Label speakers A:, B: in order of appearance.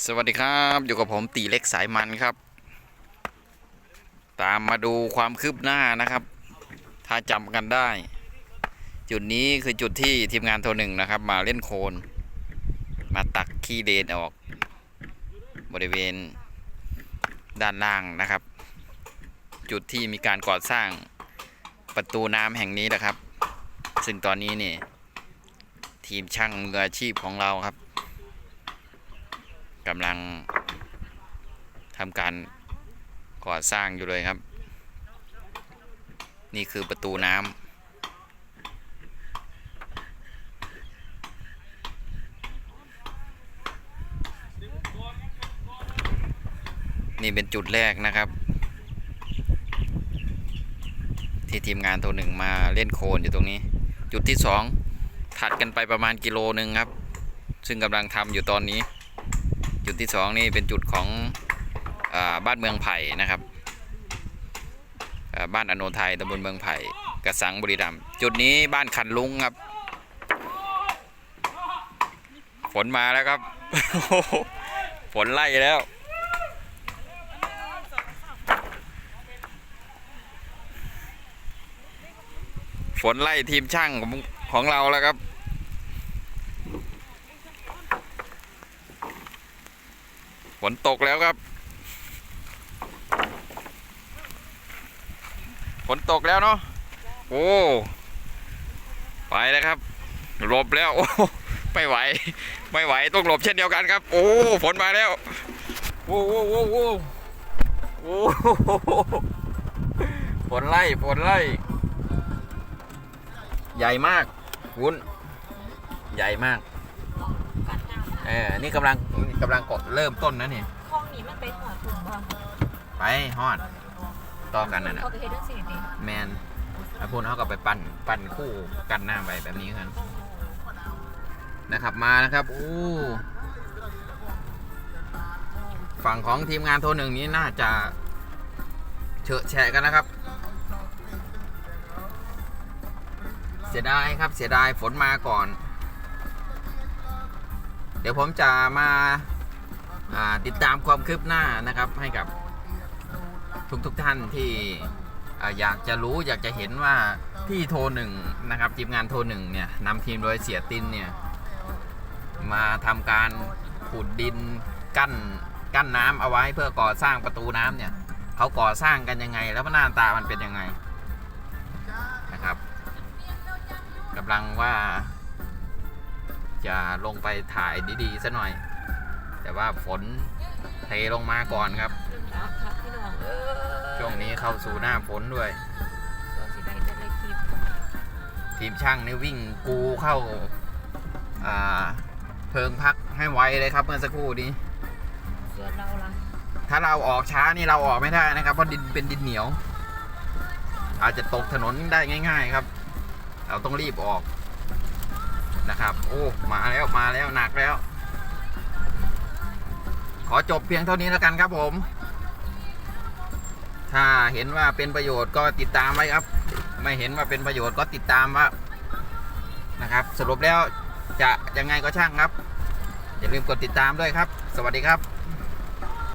A: สวัสดีครับอยู่กับผมตีเล็กสายมันครับ ตามมาดูความคืบหน้านะครับ ถ้าจำกันได้ จุดนี้คือจุดที่ทีมงานโทรหนึ่งนะครับ มาเล่นโคลนมาตักขี้เลนออก บริเวณด้านล่างนะครับ จุดที่มีการก่อสร้างประตูน้ำแห่งนี้นะครับ ซึ่งตอนนี้เนี่ยทีมช่างมืออาชีพของเราครับ กำลังทำการก่อสร้างอยู่เลยครับ นี่คือประตูน้ำนี่เป็นจุดแรกนะครับ ที่ทีมงานตัวหนึ่งมาเล่นโคลนอยู่ตรงนี้ จุดที่สองถัดกันไปประมาณกิโลหนึ่งครับ ซึ่งกำลังทำอยู่ตอนนี้ จุดที่สองนี่เป็นจุดของอบ้านเมืองไผ่นะครับบ้านอโนไทยตำบลเมืองไผ่กระสังบุรีรัมย์จุดนี้บ้านคันลุงครับ ฝนมาแล้วครับ ฝนไล่แล้ว ฝนไล่ทีมช่างของของเราแล้วครับ ฝนตกแล้วครับ ฝนตกแล้วเนาะ โอ้ ไปแล้วครับ หลบแล้ว โอ้ไม่ไหว ไม่ไหว ต้องหลบเช่นเดียวกันครับ โอ้ ฝนมาแล้ว โอ้โอ้โอ้โอ้โอ้ฝนไล่ ฝนไล่ ใหญ่มากคุณใหญ่มาก เออ นี่กำลังกำลังกดเริ่มต้นนะเนี่ย
B: คลองนี้มันไปหัวถุงบ่
A: ไปฮอดต่อกันน่ะนะ
B: เขาไปเฮ็ดจังซี่ดิ
A: แมนแล้วพวกเขาก็ไปปั่นปั่นคู่กันหน้าไปแบบนี้กันนะครับมานะครับอู้ฝั่งของทีมงานโทรหนึ่งนี้น่าจะเฉอะแฉะกันนะครับ เสียดายครับเสียดายฝนมาก่อน เดี๋ยวผมจะมาาติดตามความคืบหน้านะครับให้กับทุกๆทท่านที่ออยากจะรู้อยากจะเห็นว่าพี่โทรหนึ่งนะครับทีมงานโทรหนึ่งเนี่ยนำทีมโดยเสียตินเนี่ยมาทำการขุดดินกั้นกั้นน้ำเอาไว้เพื่อก่อสร้างประตูน้ำเนี่ยเขาก่อสร้างกันยังไง แล้วหน้าตามันเป็นยังไงนะครับกำลังว่า จะลงไปถ่ายดีๆซะหน่อย แต่ว่าฝนเทลงมาก่อนครับ
B: ครับครับพี่น้องเอ้ย
A: ช่วงนี้เข้าสู่หน้าฝนด้วย
B: เราสิได้จะได้คลิป
A: ทีมช่างนี่วิ่งกูเข้าอ่าเพิงพักให้ไวเลยครับเมื่อสักครู่นี้
B: ส่วนเราล่ะ
A: ถ้าเราออกช้านี่เราออกไม่ได้นะครับเพราะดินเป็นดินเหนียว อาจจะตกถนนได้ง่าย ๆ ครับ เราต้องรีบออก ครับ โอ้ มาแล้วมาแล้วหนักแล้ว ขอจบเพียงเท่านี้แล้วกันครับผม ถ้าเห็นว่าเป็นประโยชน์ก็ติดตามไว้ครับ ไม่เห็นว่าเป็นประโยชน์ก็ติดตามว่านะครับ สรุปแล้วจะยังไงก็ช่างครับ อย่าลืมกดติดตามด้วยครับ สวัสดีครับ